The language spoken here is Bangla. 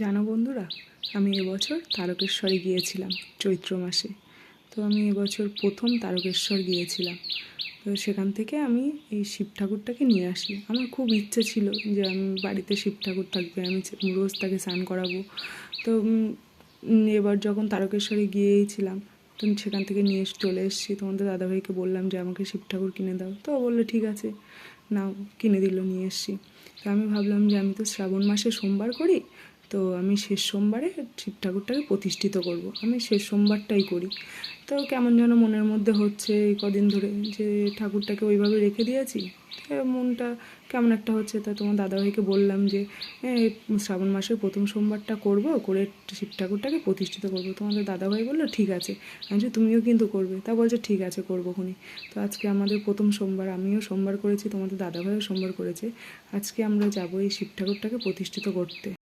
জানো বন্ধুরা, আমি এবছর তারকেশ্বরে গিয়েছিলাম চৈত্র মাসে। তো আমি এবছর প্রথম তারকেশ্বর গিয়েছিলাম। তো সেখান থেকে আমি এই শিব ঠাকুরটাকে নিয়ে আসি আমার খুব ইচ্ছে ছিল যে আমি বাড়িতে শিব ঠাকুর থাকবে, আমি রোজ তাকে স্নান করাবো। তো এবার যখন তারকেশ্বরে গিয়েছিলাম, তো সেখান থেকে নিয়ে চলে এসেছি। তোমাদের দাদাভাইকে বললাম যে, আমাকে শিব ঠাকুর কিনে দাও। তো বলল, ঠিক আছে। নাও, কিনে দিল, নিয়ে এসেছি। তো আমি ভাবলাম যে, আমি তো শ্রাবণ মাসে সোমবার করি তো আমি শেষ সোমবারে শিব ঠাকুরটাকে প্রতিষ্ঠিত করব। আমি শেষ সোমবারটাই করি। তো কেমন যেন মনের মধ্যে হচ্ছে এই কদিন ধরে যে ঠাকুরটাকে ওইভাবে রেখে দিয়েছি মনটা কেমন একটা হচ্ছে তা তোমার দাদাভাইকে বললাম যে শ্রাবণ মাসের প্রথম সোমবারটা করব, করে শিব ঠাকুরটাকে প্রতিষ্ঠিত করব। তোমাদের দাদাভাই বলল, ঠিক আছে। আমি তুমিও কিন্তু করবে। তা বলছে, ঠিক আছে, করব খুনি। তো আজকে আমাদের প্রথম সোমবার, আমিও সোমবার করেছি, তোমাদের দাদাভাইও সোমবার করেছে। আজকে আমরা যাব এই শিব ঠাকুরটাকে প্রতিষ্ঠিত করতে।